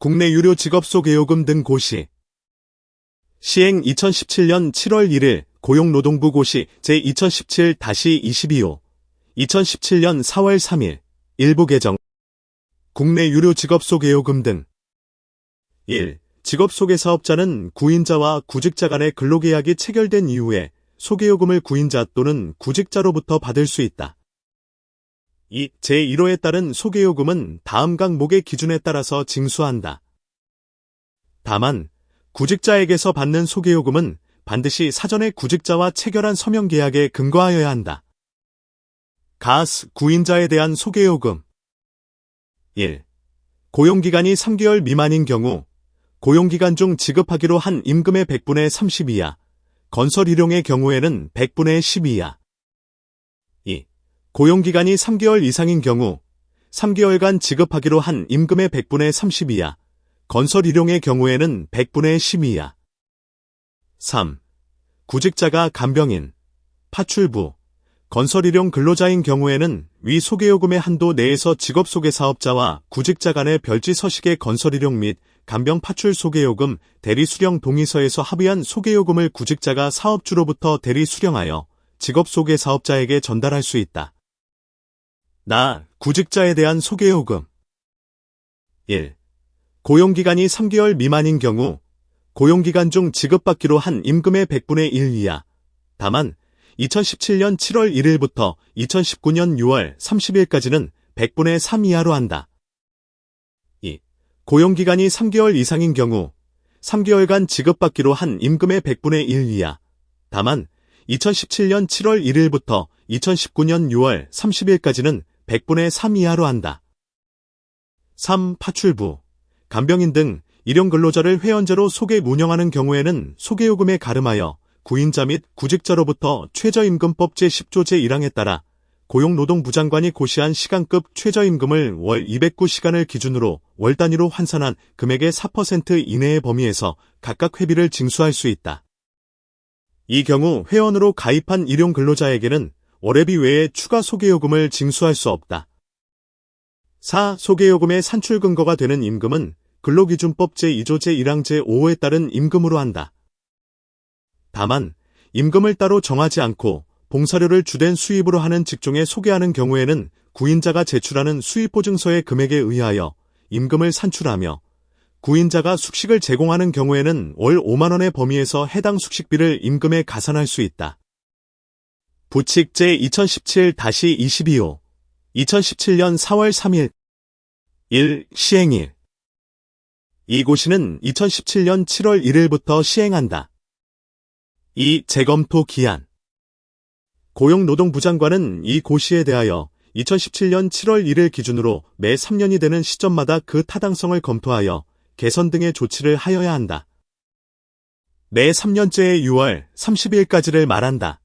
국내 유료 직업 소개요금 등 고시. 시행 2017년 7월 1일 고용노동부 고시 제2017-22호 2017년 4월 3일 일부 개정 국내 유료 직업 소개요금 등 1. 직업 소개 사업자는 구인자와 구직자 간의 근로계약이 체결된 이후에 소개요금을 구인자 또는 구직자로부터 받을 수 있다. 2. 제1호에 따른 소개요금은 다음 강목의 기준에 따라서 징수한다. 다만 구직자에게서 받는 소개요금은 반드시 사전에 구직자와 체결한 서명 계약에 근거하여야 한다. 가스 구인자에 대한 소개요금 1. 고용기간이 3개월 미만인 경우 고용기간 중 지급하기로 한 임금의 100분의 30 이하, 건설 일용의 경우에는 100분의 10 이하. 2. 고용기간이 3개월 이상인 경우 3개월간 지급하기로 한 임금의 100분의 30 이하, 건설 일용의 경우에는 100분의 10 이하. 3. 구직자가 간병인, 파출부, 건설 일용 근로자인 경우에는 위 소개요금의 한도 내에서 직업소개 사업자와 구직자 간의 별지 서식의 건설 일용 및 간병 파출 소개요금 대리 수령 동의서에서 합의한 소개요금을 구직자가 사업주로부터 대리 수령하여 직업 소개 사업자에게 전달할 수 있다. 나 구직자에 대한 소개 요금 1. 고용기간이 3개월 미만인 경우 고용기간 중 지급받기로 한 임금의 100분의 1 이하 다만 2017년 7월 1일부터 2019년 6월 30일까지는 100분의 3 이하로 한다. 2. 고용기간이 3개월 이상인 경우 3개월간 지급받기로 한 임금의 100분의 1 이하 다만 2017년 7월 1일부터 2019년 6월 30일까지는 100분의 3 이하로 한다. 3. 파출부, 간병인 등 일용 근로자를 회원제로 소개 운영하는 경우에는 소개요금에 가름하여 구인자 및 구직자로부터 최저임금법 제10조 제1항에 따라 고용노동부 장관이 고시한 시간급 최저임금을 월 209시간을 기준으로 월 단위로 환산한 금액의 4% 이내의 범위에서 각각 회비를 징수할 수 있다. 이 경우 회원으로 가입한 일용 근로자에게는 월회비 외에 추가 소개요금을 징수할 수 없다. 4. 소개요금의 산출 근거가 되는 임금은 근로기준법 제2조 제1항 제5호에 따른 임금으로 한다. 다만 임금을 따로 정하지 않고 봉사료를 주된 수입으로 하는 직종에 소개하는 경우에는 구인자가 제출하는 수입보증서의 금액에 의하여 임금을 산출하며 구인자가 숙식을 제공하는 경우에는 월 5만원의 범위에서 해당 숙식비를 임금에 가산할 수 있다. 부칙 제 2017-22호 2017년 4월 3일 1. 시행일 이 고시는 2017년 7월 1일부터 시행한다. 2. 재검토 기한 고용노동부 장관은 이 고시에 대하여 2017년 7월 1일 기준으로 매 3년이 되는 시점마다 그 타당성을 검토하여 개선 등의 조치를 하여야 한다. 매 3년째의 6월 30일까지를 말한다.